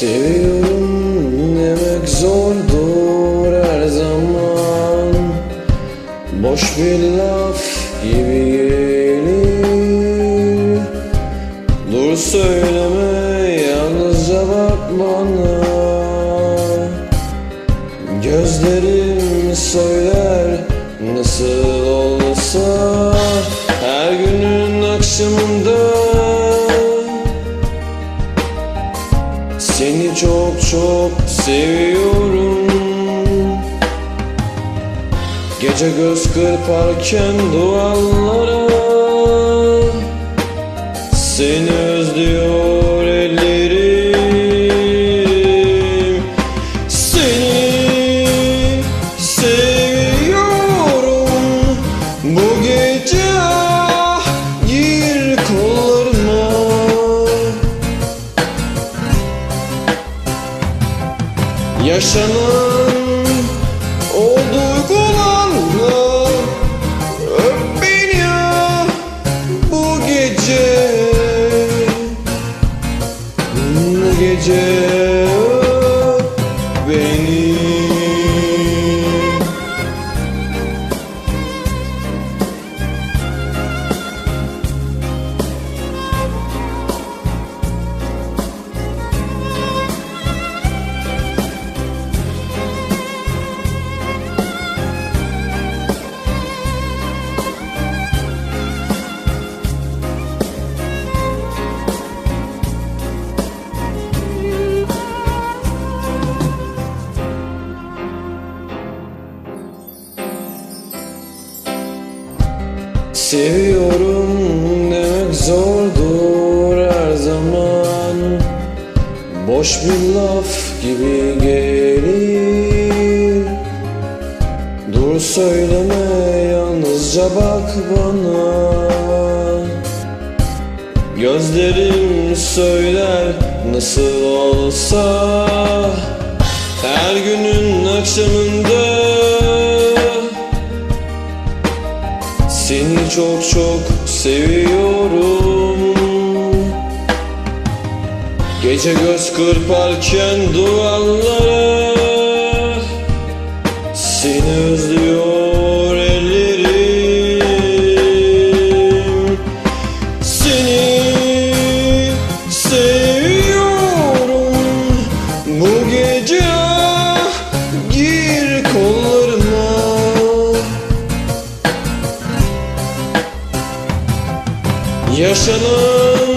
Seviyorum demek zordur her zaman. Boş bir laf gibi gelir. Dur söyleme yalnızca bak bana. Gözlerim söyler nasıl olsa. Her günün akşamında çok seviyorum. Gece göz kırparken duvarlara Seni özlüyor Yaşanan Seviyorum demek zordur her zaman. Boş bir laf gibi gelir. Dur söyleme yalnızca bak bana. Gözlerim söyler nasıl olsa. Her günün akşamında Çok çok seviyorum. Gece göz kırparken duvarlara Yaşanan